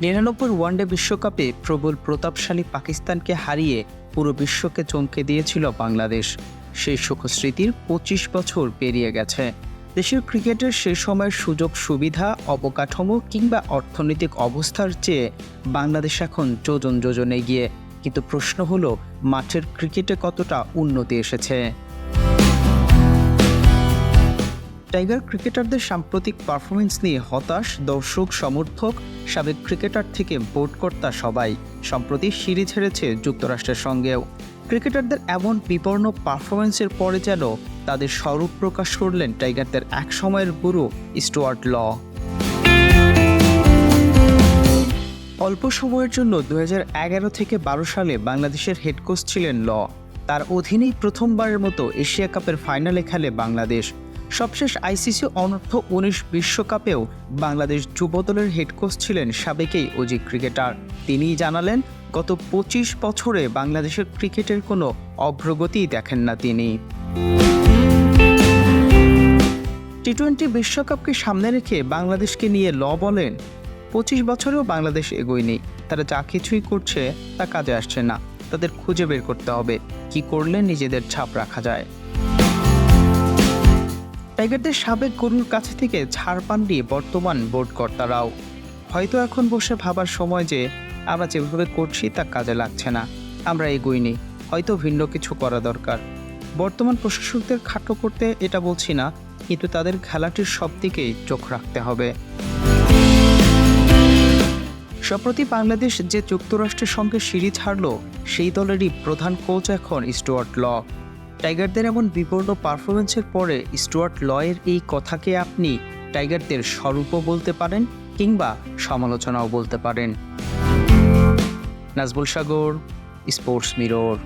নিরানব্বই ওয়ানডে বিশ্বকাপে প্রবল প্রতাপশালী পাকিস্তানকে হারিয়ে পুরো বিশ্বকে চমকে দিয়েছিল বাংলাদেশ। সেই সুখস্মৃতির পঁচিশ বছর পেরিয়ে গেছে। দেশের ক্রিকেটের সে সময়ের সুযোগ, সুবিধা, অবকাঠামো কিংবা অর্থনৈতিক অবস্থার চেয়ে বাংলাদেশ এখন যোজন যোজনে গিয়ে কিন্তু প্রশ্ন হলো, মাঠের ক্রিকেটে কতটা উন্নতি এসেছে? টাইগার ক্রিকেটারদের সাম্প্রতিক পারফরমেন্স নিয়ে হতাশ, দর্শক, সমর্থক, সাবেক ক্রিকেটার থেকে বোর্ডকর্তা সবাই, সম্প্রতি সিরিজ হেরেছে যুক্তরাষ্ট্রের সঙ্গেও। ক্রিকেটারদের এমন বিবর্ণ পারফরমেন্সের পরে যেন তাদের স্বরূপ প্রকাশ করলেন টাইগারদের এক সময়ের গুরু স্টুয়ার্ট ল। অল্প সময়ের জন্য দু হাজার এগারো থেকে বারো সালে বাংলাদেশের হেড কোচ ছিলেন ল। তার অধীনেই প্রথমবারের মতো এশিয়া কাপের ফাইনালে খেলে বাংলাদেশ। সবশেষ আইসিসি অনর্থ উনিশ বিশ্বকাপেও বাংলাদেশ যুব দলের হেড কোচ ছিলেন সাবেকেই অজি ক্রিকেটার তিনিই জানালেন, গত পঁচিশ বছরে বাংলাদেশের ক্রিকেটের কোনো অগ্রগতি দেখেন না তিনি। টি টোয়েন্টি বিশ্বকাপকে সামনে রেখে বাংলাদেশকে নিয়ে ল বলেন, পঁচিশ বছরেও বাংলাদেশ এগোয়নি। তারা যা কিছুই করছে তা কাজে আসছে না। তাদের খুঁজে বের করতে হবে। কি করলে নিজেদের ছাপ রাখা যায়? টাইগারদের সাবেক গরুর কাছে থেকে ছাড় পান দিয়ে বর্তমান বোর্ড কর্তারাও। হয়তো এখন বসে ভাবার সময় যে আমরা যেভাবে করছি তা কাজে লাগছে না। আমরা এগোইনি হয়তো ভিন্ন কিছু করা দরকার। বর্তমান প্রশাসকদের খাটো করতে এটা বলছি না, কিন্তু তাদের খেলাটির সব দিকেই চোখ রাখতে হবে। সম্প্রতি বাংলাদেশ যে যুক্তরাষ্ট্রের সঙ্গে সিরিজ হারল সেই দলেরই প্রধান কোচ এখন স্টুয়ার্ট ল। টাইগারদের এমন বিবর্ণ পারফরমেন্সের পরে স্টুয়ার্ট লয়ের এই কথাকে আপনি টাইগারদের স্বরূপও বলতে পারেন কিংবা সমালোচনাও বলতে পারেন। Najbul Sagar, sports mirror.